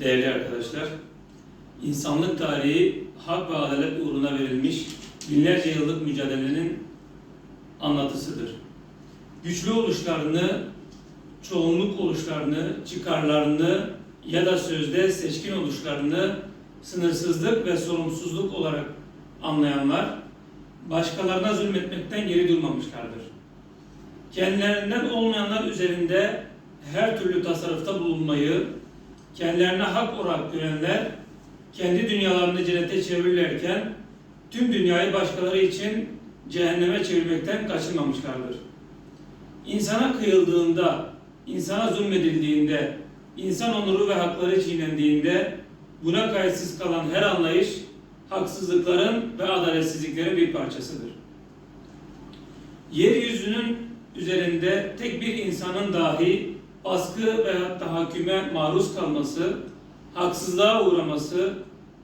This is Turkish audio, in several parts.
Değerli arkadaşlar, insanlık tarihi hak ve adalet uğruna verilmiş binlerce yıllık mücadelenin anlatısıdır. Güçlü oluşlarını, çoğunluk oluşlarını, çıkarlarını ya da sözde seçkin oluşlarını sınırsızlık ve sorumsuzluk olarak anlayanlar, başkalarına zulmetmekten geri durmamışlardır. Kendilerinden olmayanlar üzerinde her türlü tasarrufta bulunmayı, kendilerine hak olarak görenler, kendi dünyalarını cennete çevirirlerken, tüm dünyayı başkaları için cehenneme çevirmekten kaçınmamışlardır. İnsana kıyıldığında, insana zulmedildiğinde, insan onuru ve hakları çiğnendiğinde, buna kayıtsız kalan her anlayış, haksızlıkların ve adaletsizliklerin bir parçasıdır. Yeryüzünün üzerinde tek bir insanın dahi baskı ve tahakküme maruz kalması, haksızlığa uğraması,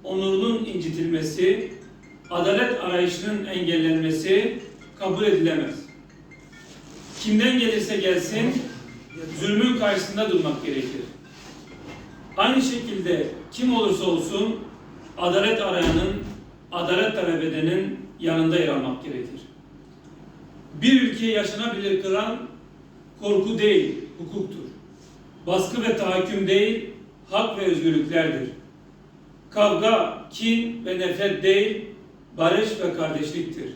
onurunun incitilmesi, adalet arayışının engellenmesi kabul edilemez. Kimden gelirse gelsin, zulmün karşısında durmak gerekir. Aynı şekilde kim olursa olsun adalet arayanın, adalet talep edenin yanında yer almak gerekir. Bir ülkeyi yaşanabilir kılan korku değil, hukuktur. Baskı ve tahakküm değil, hak ve özgürlüklerdir. Kavga, kin ve nefret değil, barış ve kardeşliktir.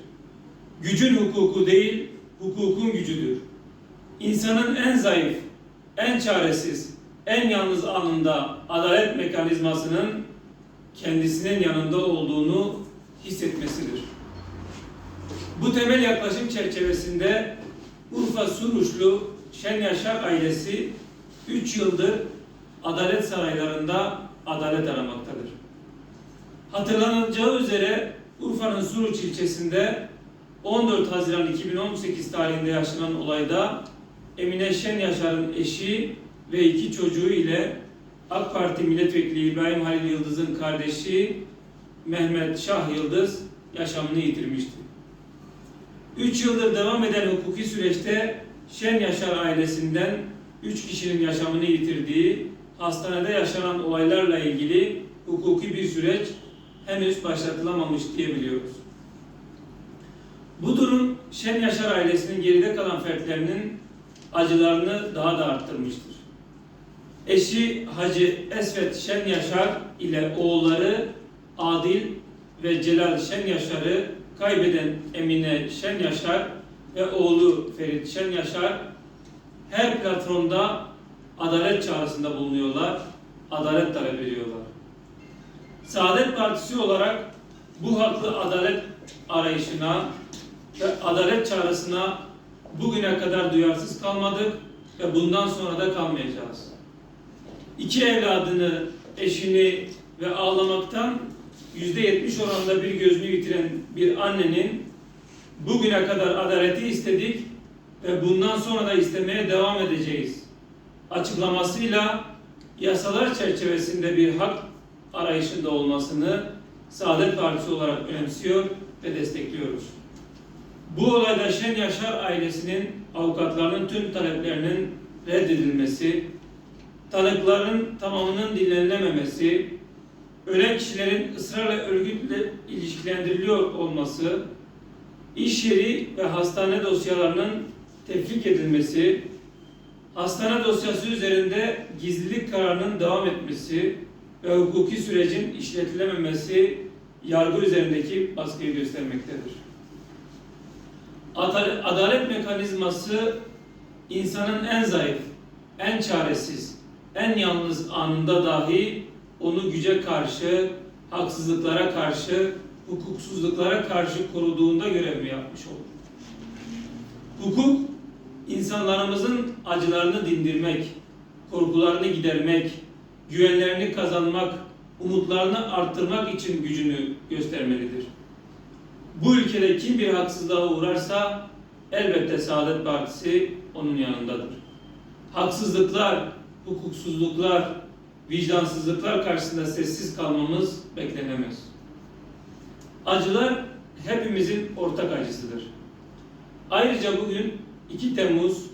Gücün hukuku değil, hukukun gücüdür. İnsanın en zayıf, en çaresiz, en yalnız anında adalet mekanizmasının kendisinin yanında olduğunu hissetmesidir. Bu temel yaklaşım çerçevesinde Urfa Suruçlu Şen Yaşar ailesi 3 yıldır adalet saraylarında adalet aramaktadır. Hatırlanacağı üzere Urfa'nın Suruç ilçesinde 14 Haziran 2018 tarihinde yaşanan olayda Emine Şen Yaşar'ın eşi ve iki çocuğu ile AK Parti Milletvekili İbrahim Halil Yıldız'ın kardeşi Mehmet Şah Yıldız yaşamını yitirmişti. 3 yıldır devam eden hukuki süreçte Şen Yaşar ailesinden 3 kişinin yaşamını yitirdiği hastanede yaşanan olaylarla ilgili hukuki bir süreç henüz başlatılamamış diyebiliyoruz. Bu durum Şen Yaşar ailesinin geride kalan fertlerinin acılarını daha da arttırmıştır. Eşi Hacı Esvet Şen Yaşar ile oğulları Adil ve Celal Şen Yaşar'ı kaybeden Emine Şen Yaşar ve oğlu Ferit Şen Yaşar her platformda adalet çağrısında bulunuyorlar, adalet talep ediyorlar. Saadet Partisi olarak bu haklı adalet arayışına ve adalet çağrısına bugüne kadar duyarsız kalmadık ve bundan sonra da kalmayacağız. İki evladını, eşini ve ağlamaktan yüzde yetmiş oranında bir gözünü yitiren bir annenin bugüne kadar adaleti istedik ve bundan sonra da istemeye devam edeceğiz. Açıklamasıyla yasalar çerçevesinde bir hak arayışında olmasını Saadet Partisi olarak önemsiyor ve destekliyoruz. Bu olayda Şen Yaşar ailesinin avukatlarının tüm taleplerinin reddedilmesi, tanıkların tamamının dinlenilememesi, ölen kişilerin ısrarla örgütle ilişkilendiriliyor olması, iş yeri ve hastane dosyalarının tefrik edilmesi, hastane dosyası üzerinde gizlilik kararının devam etmesi ve hukuki sürecin işletilememesi yargı üzerindeki baskıyı göstermektedir. Adalet, mekanizması insanın en zayıf, en çaresiz, en yalnız anında dahi onu güce karşı, haksızlıklara karşı, hukuksuzluklara karşı koruduğunda görevini yapmış olur. Hukuk, insanlarımızın acılarını dindirmek, korkularını gidermek, güvenlerini kazanmak, umutlarını arttırmak için gücünü göstermelidir. Bu ülkede kim bir haksızlığa uğrarsa elbette Saadet Partisi onun yanındadır. Haksızlıklar, hukuksuzluklar, vicdansızlıklar karşısında sessiz kalmamız beklenemez. Acılar hepimizin ortak acısıdır. Ayrıca bugün 2 Temmuz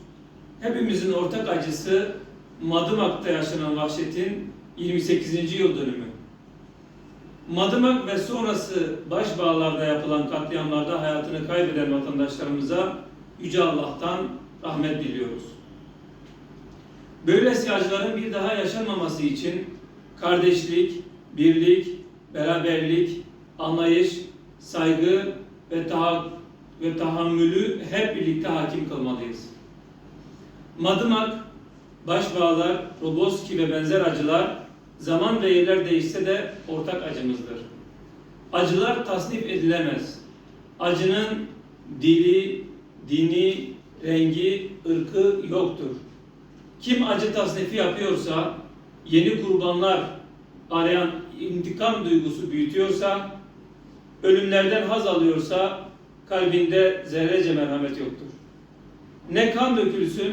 hepimizin ortak acısı Madımak'ta yaşanan vahşetin 28. yıl dönümü. Madımak ve sonrası Başbağlar'da yapılan katliamlarda hayatını kaybeden vatandaşlarımıza Yüce Allah'tan rahmet diliyoruz. Böylesi acıların bir daha yaşanmaması için kardeşlik, birlik, beraberlik, anlayış, saygı ve taha ve tahammülü hep birlikte hakim kılmalıyız. Madımak, Başbağlar, Roboski ve benzer acılar zaman ve yerler değişse de ortak acımızdır. Acılar tasnif edilemez. Acının dili, dini, rengi, ırkı yoktur. Kim acı tasnifi yapıyorsa, yeni kurbanlar arayan intikam duygusu büyütüyorsa, ölümlerden haz alıyorsa kalbinde zerrece merhamet yoktur. Ne kan dökülsün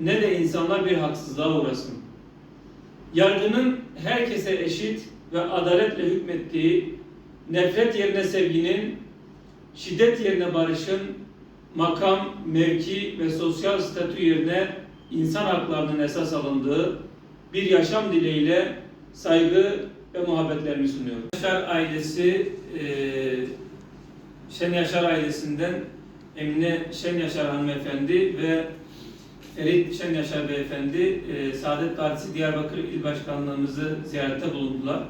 ne de insanlar bir haksızlığa uğrasın. Yargının herkese eşit ve adaletle hükmettiği, nefret yerine sevginin, şiddet yerine barışın, makam, mevki ve sosyal statü yerine insan haklarının esas alındığı bir yaşam dileğiyle saygı ve muhabbetlerimi sunuyorum. Yaşar ailesi, eee Şen Yaşar ailesinden Emine Şen Yaşar hanımefendi ve Ferit Şen Yaşar beyefendi e, Saadet Partisi Diyarbakır İl Başkanlığımızı ziyarette bulundular.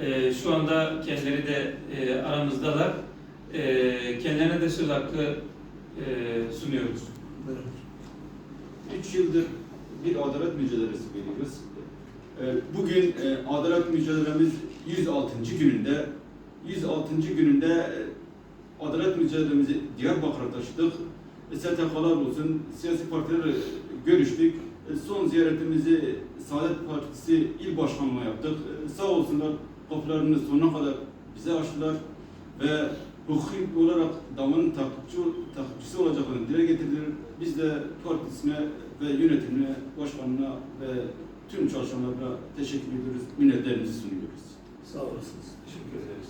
E, şu anda kendileri de e, aramızdalar. E, kendilerine de söz hakkı e, sunuyoruz. Üç yıldır bir adalet mücadelesi veriyoruz. Ee, Bugün e, adalet mücadelemiz 106. gününde. 106. gününde e, adalet mücadelemizi Diyarbakır'a taşıdık. E, STK'lar olsun, siyasi partiler e, görüştük. E, Son ziyaretimizi Saadet Partisi il başkanlığı yaptık. E, Sağ olsunlar kapılarını sonuna kadar bize açtılar ve hukuki olarak davanın takipçi, takipçisi olacaklarını dile getirdiler. Biz de partisine ve yönetimine, başkanına ve tüm çalışanlarına teşekkür ediyoruz, minnetlerimizi sunuyoruz. Sağ olasınız. Teşekkür ederiz.